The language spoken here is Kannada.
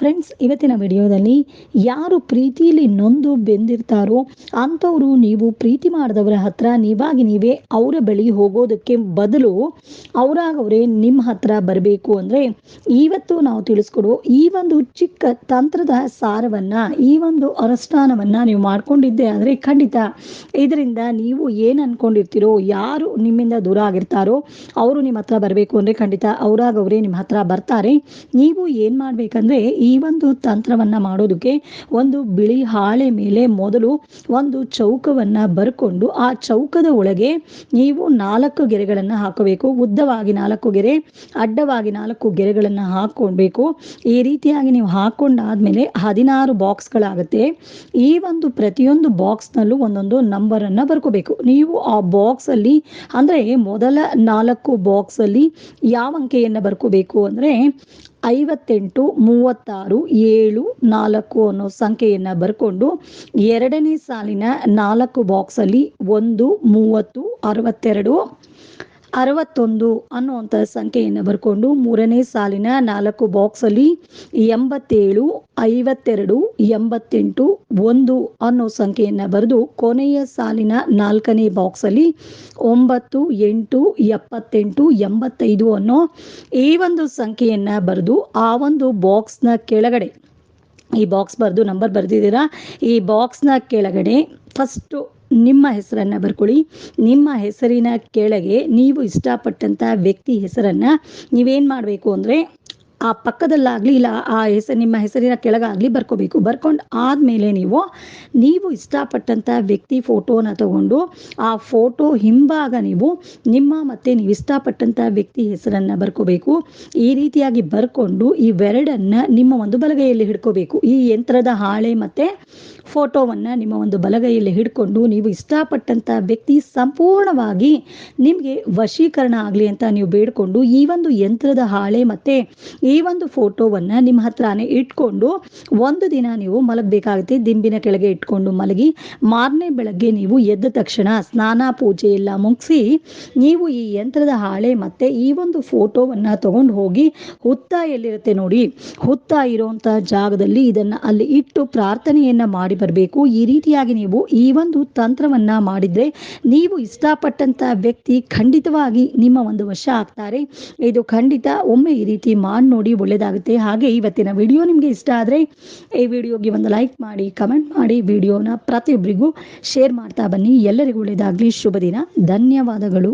ಫ್ರೆಂಡ್ಸ್ ಇವತ್ತಿನ ವಿಡಿಯೋದಲ್ಲಿ ಯಾರು ಪ್ರೀತಿಯಲ್ಲಿ ನೊಂದು ಬೆಂದಿರ್ತಾರೋ ಅಂಥವರು ನೀವು ಪ್ರೀತಿ ಮಾಡಿದವರ ಹತ್ರ ನೀವಾಗಿ ನೀವೇ ಅವರ ಬಳಿ ಹೋಗೋದಕ್ಕೆ ಬದಲು ಅವರಾಗವರೇ ನಿಮ್ಮ ಹತ್ರ ಬರಬೇಕು ಅಂದರೆ ಇವತ್ತು ನಾವು ತಿಳಿಸ್ಕೊಡುವ ಈ ಒಂದು ಚಿಕ್ಕ ತಂತ್ರದ ಸಾರವನ್ನ, ಈ ಒಂದು ಅನುಷ್ಠಾನವನ್ನ ನೀವು ಮಾಡ್ಕೊಂಡಿದ್ದೆ ಆದರೆ ಖಂಡಿತ ಇದರಿಂದ ನೀವು ಏನು ಅನ್ಕೊಂಡಿರ್ತೀರೋ, ಯಾರು ನಿಮ್ಮಿಂದ ದೂರ ಆಗಿರ್ತಾರೋ ಅವರು ನಿಮ್ಮ ಹತ್ರ ಬರಬೇಕು ಅಂದರೆ ಖಂಡಿತ ಅವರಾಗವರೇ ನಿಮ್ಮ ಹತ್ರ ಬರ್ತಾರೆ. ನೀವು ಏನು ಮಾಡಬೇಕಂದ್ರೆ ಈ ಒಂದು ತಂತ್ರವನ್ನ ಮಾಡೋದಕ್ಕೆ ಒಂದು ಬಿಳಿ ಹಾಳೆ ಮೇಲೆ ಮೊದಲು ಒಂದು ಚೌಕವನ್ನ ಬರ್ಕೊಂಡು ಆ ಚೌಕದ ಒಳಗೆ ನೀವು ನಾಲ್ಕು ಗೆರೆಗಳನ್ನು ಹಾಕಬೇಕು. ಉದ್ದವಾಗಿ ನಾಲ್ಕು ಗೆರೆ, ಅಡ್ಡವಾಗಿ ನಾಲ್ಕು ಗೆರೆಗಳನ್ನು ಹಾಕೊಳ್ಬೇಕು ಈ ರೀತಿಯಾಗಿ ನೀವು ಹಾಕೊಂಡಾದ್ಮೇಲೆ ಹದಿನಾರು ಬಾಕ್ಸ್ಗಳಾಗುತ್ತೆ. ಈ ಒಂದು ಪ್ರತಿಯೊಂದು ಬಾಕ್ಸ್ನಲ್ಲೂ ಒಂದೊಂದು ನಂಬರನ್ನು ಬರ್ಕೋಬೇಕು. ನೀವು ಆ ಬಾಕ್ಸಲ್ಲಿ ಅಂದರೆ ಮೊದಲ ನಾಲ್ಕು ಬಾಕ್ಸಲ್ಲಿ ಯಾವ ಅಂಕೆಯನ್ನು ಬರ್ಕೋಬೇಕು ಅಂದರೆ ಐವತ್ತೆಂಟು ಮೂವತ್ತಾರು ಏಳು ನಾಲ್ಕು ಅನ್ನೋ ಸಂಖ್ಯೆಯನ್ನು ಬರ್ಕೊಂಡು ಎರಡನೇ ಸಾಲಿನ ನಾಲ್ಕು ಬಾಕ್ಸಲ್ಲಿ ಒಂದು ಮೂವತ್ತು ಅರವತ್ತೆರಡು ಅರವತ್ತೊಂದು ಅನ್ನುವಂಥ ಸಂಖ್ಯೆಯನ್ನು ಬರ್ಕೊಂಡು ಮೂರನೇ ಸಾಲಿನ ನಾಲ್ಕು ಬಾಕ್ಸಲ್ಲಿ ಎಂಬತ್ತೇಳು, ಐವತ್ತೆರಡು, ಎಂಬತ್ತೆಂಟು, ಒಂದು ಅನ್ನೋ ಸಂಖ್ಯೆಯನ್ನು ಬರೆದು ಕೊನೆಯ ಸಾಲಿನ ನಾಲ್ಕನೇ ಬಾಕ್ಸಲ್ಲಿ ಒಂಬತ್ತು, ಎಂಟು, ಎಪ್ಪತ್ತೆಂಟು, ಎಂಬತ್ತೈದು ಅನ್ನೋ ಈ ಒಂದು ಸಂಖ್ಯೆಯನ್ನು ಬರೆದು ಆ ಒಂದು ಬಾಕ್ಸ್ನ ಕೆಳಗಡೆ, ಈ ಬಾಕ್ಸ್ ಬರೆದು ನಂಬರ್ ಬರೆದಿದ್ದೀರಾ? ಈ ಬಾಕ್ಸ್ನ ಕೆಳಗಡೆ ಫಸ್ಟು ನಿಮ್ಮ ಹೆಸರನ್ನು ಬರ್ಕೊಳ್ಳಿ. ನಿಮ್ಮ ಹೆಸರಿನ ಕೆಳಗೆ ನೀವು ಇಷ್ಟಪಟ್ಟಂಥ ವ್ಯಕ್ತಿ ಹೆಸರನ್ನು ನೀವೇನು ಮಾಡಬೇಕು ಅಂದರೆ ಆ ಪಕ್ಕದಲ್ಲಾಗಲಿ ಇಲ್ಲ, ಆ ಹೆಸರು ನಿಮ್ಮ ಹೆಸರಿನ ಕೆಳಗಾಗಲಿ ಬರ್ಕೋಬೇಕು. ಬರ್ಕೊಂಡು ಆದಮೇಲೆ ನೀವು ನೀವು ಇಷ್ಟಪಟ್ಟಂಥ ವ್ಯಕ್ತಿ ಫೋಟೋನ ತಗೊಂಡು, ಆ ಫೋಟೋ ಹಿಂಭಾಗ ನೀವು ನಿಮ್ಮ ಮತ್ತು ನೀವು ಇಷ್ಟಪಟ್ಟಂಥ ವ್ಯಕ್ತಿ ಹೆಸರನ್ನು ಬರ್ಕೋಬೇಕು. ಈ ರೀತಿಯಾಗಿ ಬರ್ಕೊಂಡು ಇವೆರಡನ್ನು ನಿಮ್ಮ ಒಂದು ಬಲಗೈಯಲ್ಲಿ ಹಿಡ್ಕೋಬೇಕು. ಈ ಯಂತ್ರದ ಹಾಳೆ ಮತ್ತು ಫೋಟೋವನ್ನು ನಿಮ್ಮ ಒಂದು ಬಲಗೈಯಲ್ಲಿ ಹಿಡ್ಕೊಂಡು ನೀವು ಇಷ್ಟಪಟ್ಟಂಥ ವ್ಯಕ್ತಿ ಸಂಪೂರ್ಣವಾಗಿ ನಿಮಗೆ ವಶೀಕರಣ ಆಗಲಿ ಅಂತ ನೀವು ಬೇಡಿಕೊಂಡು ಈ ಒಂದು ಯಂತ್ರದ ಹಾಳೆ ಮತ್ತು ಒಂದು ಫೋಟೋವನ್ನು ನಿಮ್ಮ ಹತ್ರನೇ ಇಟ್ಕೊಂಡು ಒಂದು ದಿನ ನೀವು ಮಲಗಬೇಕಾಗುತ್ತೆ. ದಿಂಬಿನ ಕೆಳಗೆ ಇಟ್ಕೊಂಡು ಮಲಗಿ, ಮಾರನೇ ಬೆಳಗ್ಗೆ ನೀವು ಎದ್ದ ತಕ್ಷಣ ಸ್ನಾನ, ಪೂಜೆ ಎಲ್ಲ ಮುಗಿಸಿ, ನೀವು ಈ ಯಂತ್ರದ ಹಾಳೆ ಮತ್ತೆ ಈ ಒಂದು ಫೋಟೋವನ್ನು ತಗೊಂಡು ಹೋಗಿ ಹುತ್ತ ಎಲ್ಲಿರುತ್ತೆ ನೋಡಿ, ಹುತ್ತ ಇರುವಂತ ಜಾಗದಲ್ಲಿ ಇದನ್ನು ಅಲ್ಲಿ ಇಟ್ಟು ಪ್ರಾರ್ಥನೆಯನ್ನು ಮಾಡಿ ಬರಬೇಕು. ಈ ರೀತಿಯಾಗಿ ನೀವು ಈ ಒಂದು ತಂತ್ರವನ್ನು ಮಾಡಿದರೆ ನೀವು ಇಷ್ಟಪಟ್ಟಂಥ ವ್ಯಕ್ತಿ ಖಂಡಿತವಾಗಿ ನಿಮ್ಮ ಒಂದು ವಶ ಆಗ್ತಾರೆ. ಇದು ಖಂಡಿತ ಒಮ್ಮೆ ಈ ರೀತಿ ಮಾಡಿ ನೋಡಿ ಒಳ್ಳೆಯದಾಗುತ್ತೆ ಹಾಗೆ ಇವತ್ತಿನ ವಿಡಿಯೋ ನಿಮಗೆ ಇಷ್ಟ ಆದರೆ ಈ ವಿಡಿಯೋಗೆ ಒಂದು ಲೈಕ್ ಮಾಡಿ, ಕಮೆಂಟ್ ಮಾಡಿ, ವಿಡಿಯೋನ ಪ್ರತಿಯೊಬ್ಬರಿಗೂ ಶೇರ್ ಮಾಡ್ತಾ ಬನ್ನಿ. ಎಲ್ಲರಿಗೂ ಒಳ್ಳೇದಾಗಲಿ. ಶುಭ ದಿನ. ಧನ್ಯವಾದಗಳು.